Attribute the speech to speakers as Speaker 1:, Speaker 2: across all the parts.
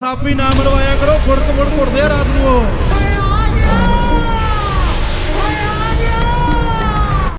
Speaker 1: ਸਾਪੀ ਨਾ ਮਰਵਾਇਆ ਕਰੋ ਫੁੜਕ ਫੁੜ ਘੁੱਟਦੇ ਆ ਰਾਤ ਨੂੰ ਉਹ।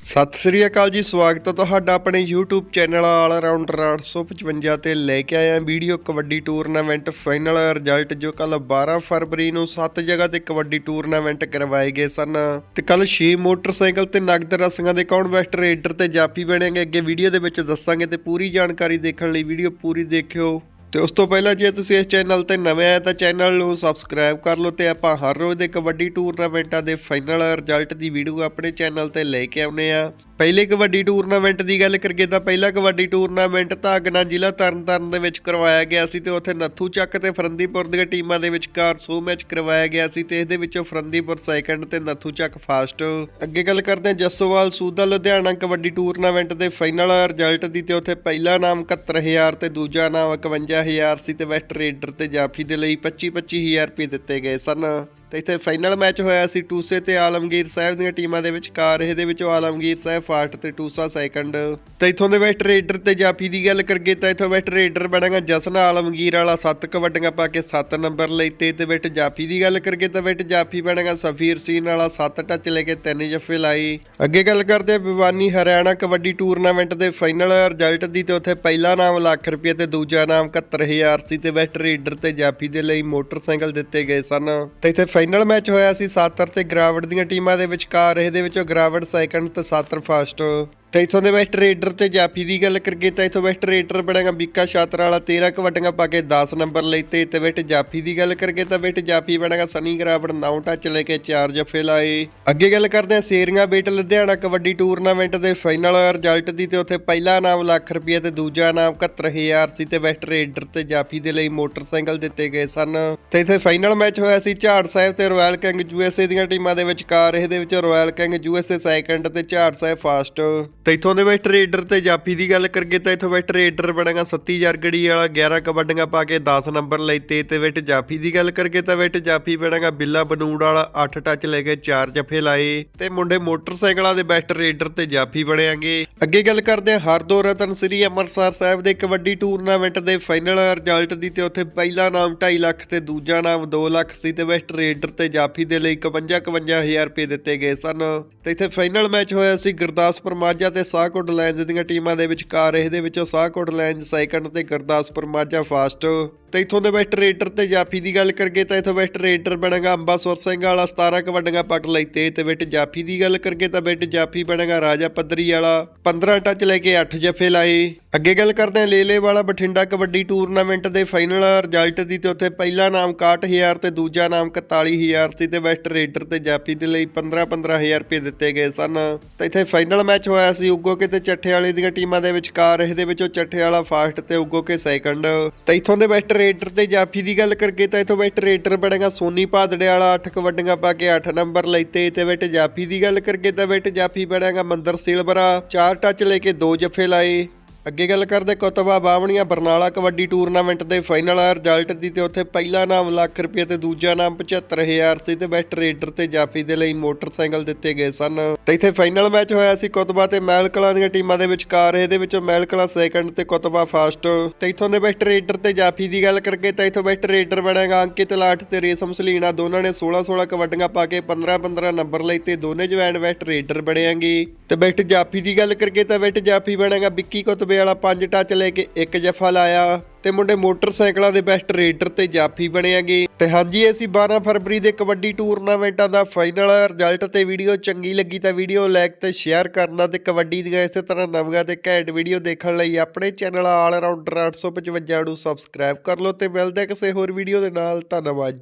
Speaker 2: ਸਤਿ ਸ੍ਰੀ ਅਕਾਲ ਜੀ, ਸਵਾਗਤ ਹੈ ਤੁਹਾਡਾ ਆਪਣੇ YouTube ਚੈਨਲ ਆਲ ਅਰਾਊਂਡਰ 855 ਤੇ ਲੈ ਕੇ ਆਏ video kabaddi tournament final result ਜੋ ਕੱਲ 12 ਫਰਵਰੀ ਨੂੰ 7 ਜਗ੍ਹਾ ਤੇ ਕਬੱਡੀ ਟੂਰਨਾਮੈਂਟ ਕਰਵਾਏ ਗਏ ਸਨ। ਤੇ ਕੱਲ 6 ਮੋਟਰਸਾਈਕਲ ਤੇ ਨਗਦ ਰਸੀਆਂ ਦੇ ਕੌਣ ਬੈਸਟ ਰੇਡਰ ਤੇ ਜਾਫੀ ਬਣੇਗੇ ਅੱਗੇ ਵੀਡੀਓ ਦੇ ਵਿੱਚ ਦੱਸਾਂਗੇ ਤੇ ਪੂਰੀ ਜਾਣਕਾਰੀ ਦੇਖਣ ਲਈ ਵੀਡੀਓ ਪੂਰੀ ਦੇਖਿਓ। ਤੇ ਉਸ ਤੋਂ ਪਹਿਲਾਂ ਜੇ ਤੁਸੀਂ ਇਸ ਚੈਨਲ ਤੇ ਨਵੇਂ ਆਏ ਤਾਂ ਚੈਨਲ ਨੂੰ ਸਬਸਕ੍ਰਾਈਬ ਕਰ ਲਓ ਤੇ ਆਪਾਂ ਹਰ ਰੋਜ਼ ਦੇ ਕਬੱਡੀ ਟੂਰਨਾਮੈਂਟਾਂ ਦੇ ਫਾਈਨਲ ਰਿਜ਼ਲਟ ਦੀ ਵੀਡੀਓ ਆਪਣੇ ਚੈਨਲ ਤੇ ਲੈ ਕੇ ਆਉਨੇ ਆ ਪਹਿਲੇ ਕਬੱਡੀ ਟੂਰਨਾਮੈਂਟ ਦੀ ਗੱਲ ਕਰੀਏ ਤਾਂ ਪਹਿਲਾ ਕਬੱਡੀ ਟੂਰਨਾਮੈਂਟ ਧਾਗਨਾ ਜ਼ਿਲ੍ਹਾ ਤਰਨਤਾਰਨ ਦੇ ਵਿੱਚ ਕਰਵਾਇਆ ਗਿਆ ਸੀ ਤੇ ਉੱਥੇ ਨੱਥੂ ਚੱਕ ਤੇ ਫਰੰਦੀਪੁਰ ਦੀਆਂ ਟੀਮਾਂ ਦੇ ਵਿਚਕਾਰ ਸੋ ਮੈਚ ਕਰਵਾਇਆ ਗਿਆ ਸੀ ਤੇ ਇਸ ਦੇ ਵਿੱਚੋਂ ਫਰੰਦੀਪੁਰ ਸੈਕੰਡ ਤੇ ਨੱਥੂ ਚੱਕ ਫਾਸਟ। ਅੱਗੇ ਗੱਲ ਕਰਦੇ ਹਾਂ ਜੱਸੋਵਾਲ ਸੂਦਾ ਲੁਧਿਆਣਾ ਕਬੱਡੀ ਟੂਰਨਾਮੈਂਟ ਦੇ ਫਾਈਨਲ ਰਿਜ਼ਲਟ ਦੀ ਤੇ ਉੱਥੇ ਪਹਿਲਾ ਨਾਮ 71000 ਤੇ ਦੂਜਾ ਨਾਮ 51000 ਸੀ ਤੇ ਵੈਸਟ ਰੇਡਰ ਤੇ ਜਾਫੀ ਦੇ ਲਈ 25 25000 ਰੁਪਏ ਦਿੱਤੇ ਗਏ ਸਨ। ਤੇ ਇੱਥੇ ਫਾਈਨਲ ਮੈਚ ਹੋਇਆ ਸੀ ਟੂਸੇ ਤੇ ਆਲਮਗੀਰ ਸਾਹਿਬ ਦੀਆਂ ਟੀਮਾਂ ਦੇ ਵਿਚਕਾਰ ਇਹਦੇ ਵਿੱਚੋਂ ਆਲਮਗੀਰ ਸਾਹਿਬ ਫਾਸਟ ਤੇ ਟੂਸਾ ਸੈਕੰਡ ਤੇ ਇਥੋਂ ਦੇ ਵੈਸਟ ਰੇਡਰ ਤੇ ਜਾਫੀ ਦੀ ਗੱਲ ਕਰੀਏ ਤਾਂ ਇਥੋਂ ਵੈਸਟ ਰੇਡਰ ਬਣਾਗਾ ਜਸਨ ਆਲਮਗੀਰ ਵਾਲਾ 7 ਕਬੱਡੀਆਂ ਪਾ ਕੇ 7 ਨੰਬਰ ਲਈ ਤੇ ਤੇ ਵੈਸਟ ਜਾਫੀ ਦੀ ਗੱਲ ਕਰੀਏ ਤਾਂ ਵੈਸਟ ਜਾਫੀ ਬਣਾਗਾ ਸਫੀਰ ਸੀਨ ਵਾਲਾ 7 ਟੱਚ ਲੈ ਕੇ 3 ਜੱਫੇ ਲਾਈ ਅੱਗੇ ਗੱਲ ਕਰਦੇ ਆ ਭਿਵਾਨੀ ਹਰਿਆਣਾ ਕਬੱਡੀ ਟੂਰਨਾਮੈਂਟ ਦੇ ਫਾਈਨਲ ਰਿਜ਼ਲਟ ਦੀ ਤੇ ਉੱਥੇ ਪਹਿਲਾ ਨਾਮ ਲੱਖ ਰੁਪਏ ਤੇ ਦੂਜਾ ਨਾਮ 71000 ਸੀ ਤੇ ਵੈਸਟ ਰੇਡਰ ਤੇ ਜਾਫੀ ਦੇ ਲਈ ਮੋਟਰਸਾਈਕਲ ਦਿੱਤੇ ਗਏ ਸਨ। ਤੇ ਇੱਥੇ ਫਾਈਨਲ ਮੈਚ ਹੋਇਆ ਸੀ ਸਾਤਰ ਤੇ ਗਰਾਵੜ ਦੀਆਂ ਟੀਮਾਂ ਦੇ ਵਿਚਕਾਰ, ਇਹਦੇ ਵਿੱਚੋਂ ਗਰਾਵੜ ਸੈਕੰਡ ਤੇ ਸਾਤਰ ਫਸਟ। ਤੇ ਇਥੋਂ ਦੇ ਵੈਸਟ ਰੇਡਰ ਤੇ ਜਾਫੀ ਦੀ ਗੱਲ ਕਰੀਏ ਤਾਂ ਇਥੋਂ ਵੈਸਟ ਰੇਡਰ ਬਣੇਗਾ ਬੀਕਾ ਸ਼ਾਤਰ ਵਾਲਾ 13 ਕਬੱਡੀਆਂ ਪਾ ਕੇ 10 ਨੰਬਰ ਲਈ ਤੇ ਤੇ ਜਾਫੀ ਦੀ ਗੱਲ ਕਰੀਏ ਤਾਂ ਵੈਸਟ ਜਾਫੀ ਬਣੇਗਾ ਸਨੀ ਗਰਾਵੜ 9 ਟੱਚ ਲੈ ਕੇ 4 ਜੱਫੇ ਲਾਏ। ਅੱਗੇ ਗੱਲ ਕਰਦੇ ਹਾਂ ਸੇਰੀਆਂ ਬੇਟ ਲੁਧਿਆਣਾ ਕਬੱਡੀ ਟੂਰਨਾਮੈਂਟ ਦੇ ਫਾਈਨਲ ਰਿਜ਼ਲਟ ਦੀ ਤੇ ਉੱਥੇ ਪਹਿਲਾ ਨਾਮ ਲੱਖ ਰੁਪਏ ਤੇ ਦੂਜਾ ਨਾਮ 71000 ਸੀ ਤੇ ਵੈਸਟ ਰੇਡਰ ਤੇ ਜਾਫੀ ਦੇ ਲਈ ਮੋਟਰਸਾਈਕਲ ਦਿੱਤੇ ਗਏ ਸਨ। ਤੇ ਇੱਥੇ ਫਾਈਨਲ ਮੈਚ ਹੋਇਆ ਸੀ ਝਾੜ ਸਾਹਿਬ ਤੇ ਰਾਇਲ ਕਿੰਗ ਯੂਐਸਏ ਦੀਆਂ ਟੀਮਾਂ ਦੇ ਵਿਚਕਾਰ, ਇਹਦੇ ਵਿੱਚ ਰਾਇਲ ਕਿੰਗ ਯੂਐਸਏ ਸੈਕੰਡ ਤੇ ਝਾੜ ਸਾਹਿਬ ਫਾਸਟ ਤੇ ਇਥੋਂ ਦੇ ਵੈਸਟ ਰੇਡਰ ਤੇ ਜਾਫੀ ਦੀ ਗੱਲ ਕਰੀਏ ਤਾਂ ਇਥੋਂ ਵੈਸਟ ਰੇਡਰ ਬਣੇਗਾ 30000 ਗੜੀ ਵਾਲਾ 11 ਕਬੱਡੀਆਂ ਪਾ ਕੇ 10 ਨੰਬਰ ਲਈ ਤੇ ਤੇ ਵੈਸਟ ਜਾਫੀ ਦੀ ਗੱਲ ਕਰੀਏ ਤਾਂ ਵੈਸਟ ਜਾਫੀ ਬਣੇਗਾ ਬਿੱਲਾ ਬਨੂੜ ਵਾਲਾ 8 ਟੱਚ ਲੈ ਕੇ 4 ਜੱਫੇ ਲਾਏ। ਤੇ ਮੁੰਡੇ ਮੋਟਰਸਾਈਕਲਾਂ ਦੇ ਬੈਸਟ ਰੇਡਰ ਤੇ ਜਾਫੀ ਬਣਿਆਂਗੇ ਅੱਗੇ ਗੱਲ ਕਰਦੇ ਹਾਂ ਹਰਦੋ ਰਤਨ ਸ੍ਰੀ ਅੰਮ੍ਰਿਤਸਰ ਸਾਹਿਬ ਦੇ ਕਬੱਡੀ ਟੂਰਨਾਮੈਂਟ ਦੇ ਫਾਈਨਲ ਰਿਜ਼ਲਟ ਦੀ ਤੇ ਉੱਥੇ ਪਹਿਲਾ ਨਾਮ 2.5 ਲੱਖ ਤੇ ਦੂਜਾ ਨਾਮ 2 ਲੱਖ ਸੀ ਤੇ ਬੈਸਟ ਰੇਡਰ ਤੇ ਜਾਫੀ ਦੇ ਲਈ 51 51000 ਰੁਪਏ ਦਿੱਤੇ ਗਏ ਸਨ। ਤੇ ਇੱਥੇ ਫਾਈਨਲ ਮੈਚ ਹੋਇਆ ਸੀ ਗੁਰਦਾਸਪੁਰ ਮਾਝਾ ਤੇ ਸਾਹਕੋਟ ਲਾਇਨਜ਼ ਦੀਆਂ ਟੀਮਾਂ ਦੇ ਵਿਚਕਾਰ ਇਹਦੇ ਵਿੱਚੋਂ ਸਾਹਕੋਟ ਲਾਇਨਜ਼ ਸੈਕੰਡ ਤੇ ਗੁਰਦਾਸਪੁਰ ਮਾਝਾ ਫਾਸਟ ਤੇ ਇਥੋਂ ਦੇ ਵੈਸਟ ਰੇਡਰ ਤੇ ਜਾਫੀ ਦੀ ਗੱਲ ਕਰੀਏ ਤਾਂ ਇਥੋਂ ਵੈਸਟ ਰੇਡਰ ਬਣੇਗਾ ਅੰਬਾਸੁਰ ਸਿੰਘ ਵਾਲਾ 17 ਕਬੱਡੀਆਂ ਪੱਕ ਲਈ ਤੇ ਤੇ ਵੈਟ ਜਾਫੀ ਦੀ ਗੱਲ ਕਰੀਏ ਤਾਂ ਵੈਟ ਜਾਫੀ ਬਣੇਗਾ ਰਾਜਾ ਪੱਧਰੀ ਵਾਲਾ 15 ਟੱਚ ਲੈ ਕੇ 8 ਜੱਫੇ ਲਾਏ। ਅੱਗੇ ਗੱਲ ਕਰਦੇ ਹਾਂ ਲੇਲੇ ਵਾਲਾ ਬਠਿੰਡਾ ਕਬੱਡੀ ਟੂਰਨਾਮੈਂਟ ਦੇ ਫਾਈਨਲ ਰਿਜ਼ਲਟ ਦੀ ਤੇ ਉੱਥੇ ਪਹਿਲਾ ਨਾਮ 61000 ਤੇ ਦੂਜਾ ਨਾਮ 41000 ਸੀ ਤੇ ਵੈਸਟ ਰੇਡਰ ਤੇ ਜਾਫੀ ਦੇ ਲਈ 15 15000 ਰੁਪਏ ਦਿੱਤੇ ਗਏ ਸਨ। ਤੇ ਇੱਥੇ ਫਾਈਨਲ ਮੈਚ ਹੋਇਆ ਸੀ ਉਗੋ ਕੇ ਤੇ ਚੱਠੇ ਦੀਆਂ ਟੀਮਾਂ ਦੇ ਵਿਚਕਾਰ, ਇਹਦੇ ਵਿੱਚੋਂ ਚੱਠੇ ਵਾਲਾ ਫਾਸਟ ਤੇ ਉਗੋ ਕੇ ਸੈਕੰਡ। ਤੇ ਇਥੋਂ ਦੇ ਵੈਸਟ ਰੇਡਰ ਤੇ ਜਾਫੀ ਦੀ ਗੱਲ ਕਰੀਏ ਤਾਂ ਇਥੋਂ ਵੈਸਟ ਰੇਡਰ ਬਣੇਗਾ ਸੋਨੀ ਭਾਦੜੇ ਵਾਲਾ 8 ਕਬੱਡੀਆਂ ਪਾ ਕੇ 8 ਨੰਬਰ ਲਈ ਤੇ ਬੈਟ ਜਾਫੀ ਦੀ ਗੱਲ ਕਰੀਏ ਤਾਂ ਬੈਟ ਜਾਫੀ ਬਣੇਗਾ ਮੰਦਰ ਸਿਲਵਰਾ 4 ਟੱਚ ਲੈ ਕੇ 2 ਜੱਫੇ ਲਾਏ। ਅੱਗੇ ਗੱਲ ਕਰਦੇ ਕੁਤਬਾ ਬਾਵਣੀਆਂ, ਬਰਨਾਲਾ ਕਬੱਡੀ ਟੂਰਨਾਮੈਂਟ ਦੇ ਫਾਈਨਲ ਰਿਜ਼ਲਟ ਦੀ ਤੇ ਉੱਥੇ ਪਹਿਲਾ ਨਾਮ ਲੱਖ ਰੁਪਏ ਤੇ ਦੂਜਾ ਨਾਮ 75000 ਸੀ ਤੇ ਬੈਸਟ ਰੇਡਰ ਤੇ ਜਾਫੀ ਦੇ ਲਈ ਮੋਟਰਸਾਈਕਲ ਦਿੱਤੇ ਗਏ ਸਨ। ਤੇ ਇੱਥੇ ਫਾਈਨਲ ਮੈਚ ਹੋਇਆ ਸੀ ਕੁਤਬਾ ਤੇ ਮਹਿਲਕਲਾਂ ਦੀਆਂ ਟੀਮਾਂ ਦੇ ਵਿਚਕਾਰ। ਇਹਦੇ ਵਿੱਚੋਂ ਮਹਿਲਕਲਾਂ ਸੈਕੰਡ ਤੇ ਕੁਤਬਾ ਫਾਸਟ ਤੇ ਇਥੋਂ ਦੇ ਬੈਸਟ ਰੇਡਰ ਤੇ ਜਾਫੀ ਦੀ ਗੱਲ ਕਰਕੇ ਤਾਂ ਇਥੋਂ ਬੈਸਟ ਰੇਡਰ ਬਣੇਗਾ ਅੰਕਿਤ ਲਾਠ ਤੇ ਰੇਸ਼ਮ ਸਲੀਣਾ। ਦੋਨਾਂ ਨੇ 16 16 ਕਬੱਡੀਆਂ ਪਾ ਕੇ 15 15 ਨੰਬਰ ਲਈ ਤੇ ਦੋਨੇ ਜਵੈਨ ਬੈਸਟ ਰੇਡਰ ਬਣੇਗੇ। ਤੇ ਬੈਸਟ ਜਾਫੀ ਦੀ ਗੱਲ ਕਰਕੇ ਤਾਂ ਬੈਸਟ ਜਾਫੀ ਬਣੇਗਾ ਵਿੱਕੀ ਕੁਤਬਾ ਵਾਲਾ 5 ਟੱਚ ਲੈ ਕੇ ਇੱਕ ਜਫਾ ਲਾਇਆ ਤੇ ਮੁੰਡੇ ਮੋਟਰਸਾਈਕਲਾਂ ਦੇ ਬੈਸਟ ਰੇਡਰ ਤੇ ਜਾਫੀ ਬਣਿਆਗੇ। ਤੇ ਹਾਂਜੀ, ਅਸੀਂ 12 ਫਰਵਰੀ ਦੇ ਕਬੱਡੀ ਟੂਰਨਾਮੈਂਟਾਂ ਦਾ ਫਾਈਨਲ ਰਿਜ਼ਲਟ ਤੇ ਵੀਡੀਓ ਚੰਗੀ ਲੱਗੀ ਤਾਂ ਵੀਡੀਓ ਲਾਈਕ ਤੇ ਸ਼ੇਅਰ ਕਰਨਾ ਤੇ ਕਬੱਡੀ ਦੀਆਂ ਇਸੇ ਤਰ੍ਹਾਂ ਨਵੀਆਂ ਤੇ ਘੈਂਟ ਵੀਡੀਓ ਦੇਖਣ ਲਈ ਆਪਣੇ ਚੈਨਲ ਆਲ ਅਰਾਊਂਡਰ 855 ਨੂੰ ਸਬਸਕ੍ਰਾਈਬ ਕਰ ਲਓ ਤੇ ਮਿਲਦੇ ਕਿਸੇ ਹੋਰ ਵੀਡੀਓ ਦੇ ਨਾਲ। ਧੰਨਵਾਦ